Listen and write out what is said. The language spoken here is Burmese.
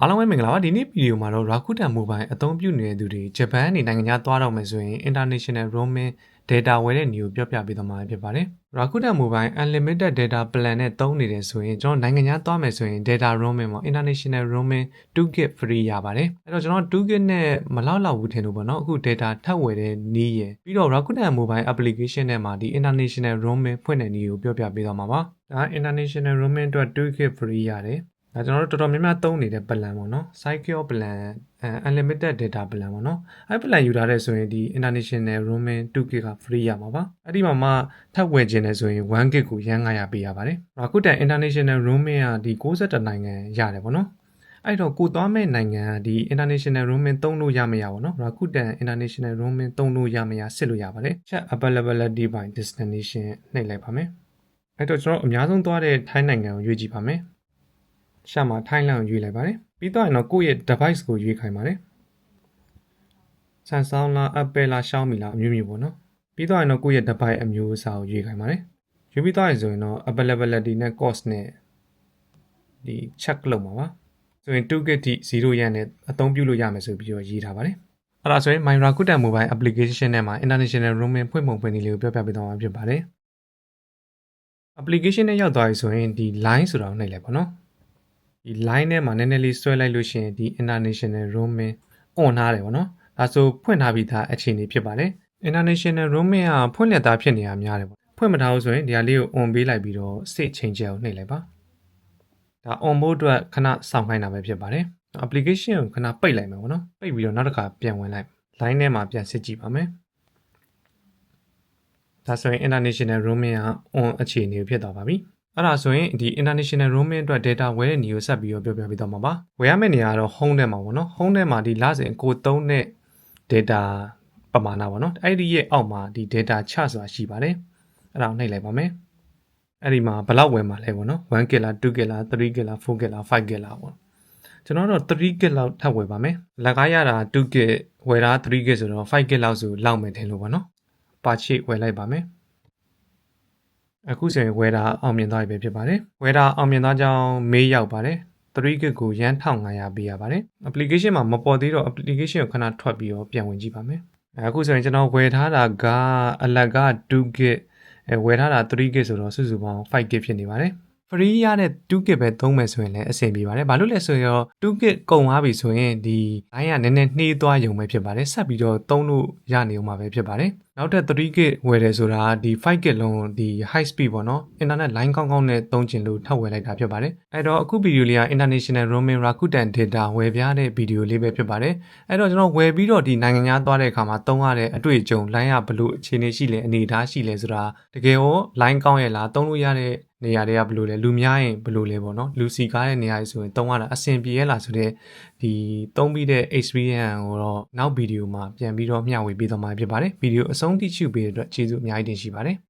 အားလုံးပဲမင်္ဂလာပါဒီနေ့ဗီဒီယိုမှာတော့ Rakuten Mobile အသုံးပြုနေတဲ့သူတွေဂျပန်နေနိုင်ငံခြားသွားတော့မယ်ဆိုရင် International Roaming Data ဝယ်တဲ့နေကိုပြောပြပေးသွားမှာဖြစ်ပါတယ် Rakuten Mobile Unlimited Data Plan နဲ့သုံးနေတယ်ဆိုရင်ကျွန်တော်နိုင်ငံခြားသွားမယ်ဆိုရင် Data Roaming မှာ International Roaming 2 GB free ရပါတယ်အဲ့တော့ကျွန်တော် 2 GB နဲ့မလောက်လောက်ဘူးထင်လို့ပေါ့နော်အခု data ထပ်ဝယ်တဲ့နည်းရယ်ပြီးတော့ Rakuten Mobile application နဲ့မှာဒီ International Roaming ဖွင့်တဲ့နည်းကိုပြောပြပေးသွားမှာပါဒါ International Roaming အတွက် 2 GB free ရတယ် ဒါကျွန်တော်တို့တော်တော်များများသုံးနေတဲ့ plan ပေါ့နော် Cycle plan အဲ unlimited data plan ပေါ့နော်အဲ့ plan ယူထားတဲ့ဆိုရင်ဒီ international roaming 2GB က free ရမှာပါအဲ့ဒီမှာမှထပ်ဝယ်ခြင်းလဲဆိုရင် 1GB ကိုရန်900ပေးရပါတယ်အခုတန် international roaming ကဒီ62နိုင်ငံရတယ်ပေါ့နော်အဲ့တော့ကိုသွားမဲ့နိုင်ငံကဒီ international roaming သုံးလို့ရမရပါတော့။အခုတန် international roaming သုံးလို့ရမရစစ်လို့ရပါတယ်။ chat availability by destination နှိပ်လိုက်ပါမယ်။အဲ့တော့ကျွန်တော်အများဆုံးသွားတဲ့ထိုင်းနိုင်ငံကိုရွေးကြည့်ပါမယ်။ ရှာမှာထိုင်းလန်ကိုရွေးလိုက်ပါတယ်။ပြီးတော့ရင်တော့ကိုယ့်ရဲ့ device ကိုရွေးခိုင်းပါတယ်။ Samsung လား Apple လား Xiaomi လားအမျိုးမျိုးပေါ့နော်။ပြီးတော့ရင်တော့ကိုယ့်ရဲ့ device အမျိုးအစားကိုရွေးခိုင်းပါတယ်။ရွေးပြီးတော့ရင်ဆိုရင်တော့ availability နဲ့ cost နဲ့ဒီ check လုပ်မှာပါ။ဆိုရင် 2GB ထိ0ရန်နဲ့အသုံးပြုလို့ရမယ်ဆိုပြီးတော့ရေးထားပါတယ်။အဲ့ဒါဆိုရင် My Rakuten Mobile application ထဲမှာ international roaming ဖွင့်ပုံဖွင့်နည်းလေးကိုပြောပြပေးသွားမှာဖြစ်ပါတယ်။ application နဲ့ရောက်သွားပြီဆိုရင်ဒီ line ဆိုတာကိုနှိပ်လိုက်ပါတော့။ ဒီ line ထဲမှာနည်းနည်းလေးဆွဲလိုက်လို့ရှိရင်ဒီ international roaming on ထားတယ်ပေါ့နော်။ဒါဆိုဖွင့်ထားပြီးသားအခြေအနေဖြစ်ပါတယ်။ international roaming ကဖွင့်လက်သားဖြစ်နေတာများတယ်ပေါ့။ဖွင့်မထားဘူးဆိုရင်ဒီဟာလေးကို on ပေးလိုက်ပြီးတော့ state change ကိုနှိပ်လိုက်ပါ။ဒါ on ဖို့အတွက်ခဏစောင့်ခိုင်းတာပဲဖြစ်ပါတယ်။ application ကိုခဏပိတ်လိုက်မယ်ပေါ့နော်။ပိတ်ပြီးတော့နောက်တစ်ခါပြန်ဝင်လိုက် line ထဲမှာပြန်စစ်ကြည့်ပါမယ်။ဒါဆိုရင် international roaming က on အခြေအနေဖြစ်သွားပါပြီ။ အဲ့ဒါဆိုရင်ဒီ international roaming အတွက် data ဝယ်တဲ့နေကိုဆက်ပြီးတော့ပြောပြပေးသွားမှာပါ။ဝယ်ရမယ့်နေရာကတော့ home ထဲမှာပေါ့နော်။ home ထဲမှာဒီလစဉ်ကိုသုံးတဲ့ data ပမာဏပေါ့နော်။အဲ့ဒီရဲ့အောက်မှာဒီ data ချဆိုတာရှိပါတယ်။အဲ့ဒါကိုနှိပ်လိုက်ပါမယ်။အဲ့ဒီမှာဘယ်လောက်ဝယ်မှာလဲပေါ့နော်။ 1GB လား 2GB လား 3GB လား 4GB လား 5GB လားပေါ့။ကျွန်တော်တို့ 3GB လောက်ထပ်ဝယ်ပါမယ်။လက်ကားရတာ 2GB ဝယ်တာ 3GB ဆိုတော့ 5GB လောက်ဆိုလောက်မယ်ထင်လို့ပေါ့နော်။ purchase ဝယ်လိုက်ပါမယ်။ အခုဆိုရင်ဝယ်တာအောင်မြင်သွားပြီပဲဖြစ်ပါတယ်။ဝယ်တာအောင်မြင်သွားကြောင်းမေးရောက်ပါတယ်။ 3GB ကိုရန်1500ပေးရပါတယ်။ application မှာမပေါ်သေးတော့ application ကိုခဏထွက်ပြီးတော့ပြန်ဝင်ကြည့်ပါမယ်။အခုဆိုရင်ကျွန်တော်ဝယ်ထားတာကအလတ်က 2GB အဲဝယ်ထားတာ 3GB ဆိုတော့စုစုပေါင်း 5GB ဖြစ်နေပါတယ်။ free ရတဲ့ 2GB ပဲသုံးမယ်ဆိုရင်လည်းအဆင်ပြေပါတယ်။ဘာလို့လဲဆိုတော့ 2GB ကုန်သွားပြီဆိုရင်ဒီ line ကနည်းနည်းနှေးသွားရုံပဲဖြစ်ပါတယ်။ဆက်ပြီးတော့သုံးလို့ရနေအောင်မှာပဲဖြစ်ပါတယ်။ နောက်ထပ် 3GB ဝယ်တယ်ဆိုတာဒီ 5GB လုံးဒီ high speed ပေါ့နော်။ internet line ကောင်းကောင်းနဲ့သုံးချင်လို့ထပ်ဝယ်လိုက်တာဖြစ်ပါတယ်။အဲ့တော့အခုဗီဒီယိုလေးက international roaming Rakuten data ဝယ်ပြတဲ့ဗီဒီယိုလေးပဲဖြစ်ပါတယ်။အဲ့တော့ကျွန်တော်ဝယ်ပြီးတော့ဒီနိုင်ငံခြားသွားတဲ့အခါမှာသုံးရတဲ့အတွေ့အကြုံ line ကဘလို့အခြေအနေရှိလဲအနေအထားရှိလဲဆိုတာတကယ်ရော line ကောင်းရဲ့လားသုံးလို့ရတဲ့နေရာတွေကဘယ်လိုလဲလူများရင်ဘယ်လိုလဲပေါ့နော်လူစီကားတဲ့နေရာတွေဆိုရင်သုံးရတာအဆင်ပြေရဲ့လားဆိုတော့ဒီသုံးပြီးတဲ့ experience ကိုတော့နောက်ဗီဒီယိုမှာပြန်ပြီးတော့မျှဝေပေးသွားမှာဖြစ်ပါတယ်ဗီဒီယိုအဆုံးထိချူပေးတဲ့အတွက်ကျေးဇူးအများကြီးတင်ရှိပါတယ်